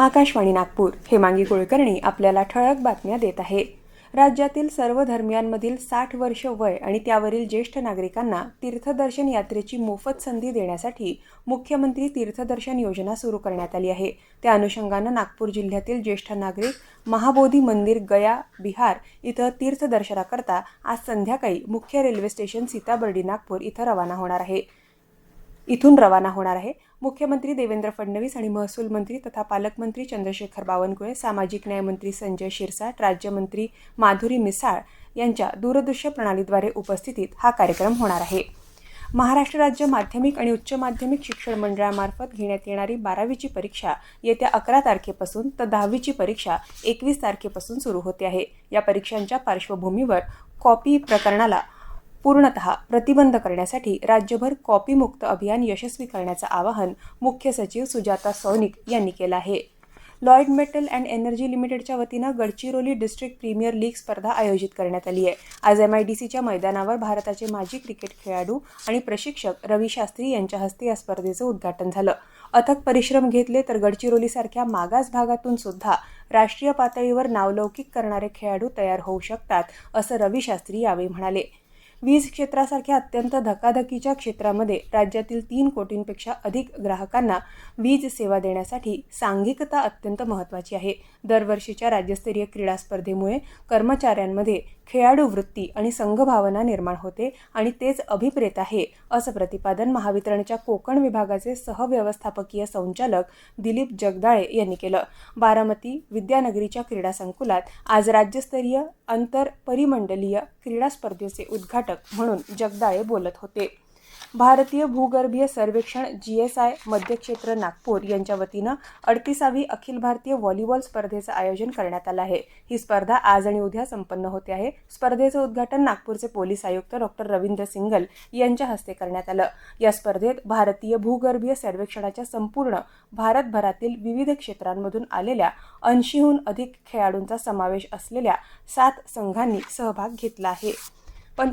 आकाशवाणी नागपूर. हेमांगी कुलकर्णी आपल्याला ठळक बातम्या देत आहे. राज्यातील सर्व धर्मियांमधील साठ वर्ष वय आणि त्यावरील ज्येष्ठ नागरिकांना तीर्थदर्शन यात्रेची मोफत संधी देण्यासाठी मुख्यमंत्री तीर्थदर्शन योजना सुरू करण्यात आली आहे. त्या अनुषंगानं नागपूर जिल्ह्यातील ज्येष्ठ नागरिक महाबोधी मंदिर गया बिहार इथं तीर्थदर्शनाकरता आज संध्याकाळी मुख्य रेल्वे स्टेशन सीताबर्डी नागपूर इथं रवाना होणार आहे. इथून रवाना होणार आहे. मुख्यमंत्री देवेंद्र फडणवीस आणि महसूल मंत्री तथा पालकमंत्री चंद्रशेखर बावनकुळे सामाजिक न्यायमंत्री संजय शिरसाट राज्यमंत्री माधुरी मिसाळ यांच्या दूरदृश्य प्रणालीद्वारे उपस्थितीत हा कार्यक्रम होणार आहे. महाराष्ट्र राज्य माध्यमिक आणि उच्च माध्यमिक शिक्षण मंडळामार्फत घेण्यात येणारी बारावीची परीक्षा येत्या अकरा तारखेपासून तर दहावीची परीक्षा एकवीस तारखेपासून सुरू होते आहे. या परीक्षांच्या पार्श्वभूमीवर कॉपी प्रकरणाला पूर्णतः प्रतिबंध करण्यासाठी राज्यभर कॉपीमुक्त अभियान यशस्वी करण्याचं आवाहन मुख्य सचिव सुजाता सौनिक यांनी केलं आहे. लॉयड मेटल अँड एनर्जी लिमिटेडच्या वतीनं गडचिरोली डिस्ट्रिक्ट प्रीमियर लीग स्पर्धा आयोजित करण्यात आली आहे. आज एम आय डी सीच्या मैदानावर भारताचे माजी क्रिकेट खेळाडू आणि प्रशिक्षक रवी शास्त्री यांच्या हस्ते या स्पर्धेचं उद्घाटन झालं. अथक परिश्रम घेतले तर गडचिरोलीसारख्या मागास भागातून सुद्धा राष्ट्रीय पातळीवर नावलौकिक करणारे खेळाडू तयार होऊ शकतात असं रवी शास्त्री यावेळी म्हणाले. वीज क्षेत्रासारख्या अत्यंत धकाधकीच्या क्षेत्रामध्ये राज्यातील तीन कोटींपेक्षा अधिक ग्राहकांना वीज सेवा देण्यासाठी सांघिकता अत्यंत महत्त्वाची आहे. दरवर्षीच्या राज्यस्तरीय क्रीडा स्पर्धेमुळे कर्मचाऱ्यांमध्ये खेळाडू वृत्ती आणि संघभावना निर्माण होते आणि तेच अभिप्रेत आहे असं प्रतिपादन महावितरणच्या कोकण विभागाचे सहव्यवस्थापकीय संचालक दिलीप जगदाळे यांनी केलं. बारामती विद्यानगरीच्या क्रीडा संकुलात आज राज्यस्तरीय आंतर परिमंडलीय क्रीडा स्पर्धेचे उद्घाटक म्हणून जगदाळे बोलत होते. भारतीय भूगर्भीय सर्वेक्षण जी एस आय मध्य क्षेत्र नागपूर यांच्या वतीनं अडतीसावी अखिल भारतीय व्हॉलीबॉल स्पर्धेचं आयोजन करण्यात आलं आहे. ही स्पर्धा आज आणि उद्या संपन्न होते आहे. स्पर्धेचं उद्घाटन नागपूरचे पोलीस आयुक्त डॉक्टर रवींद्र सिंगल यांच्या हस्ते करण्यात आलं. या स्पर्धेत भारतीय भूगर्भीय सर्वेक्षणाच्या संपूर्ण भारतभरातील विविध क्षेत्रांमधून आलेल्या ऐंशीहून अधिक खेळाडूंचा समावेश असलेल्या सात संघांनी सहभाग घेतला आहे. पण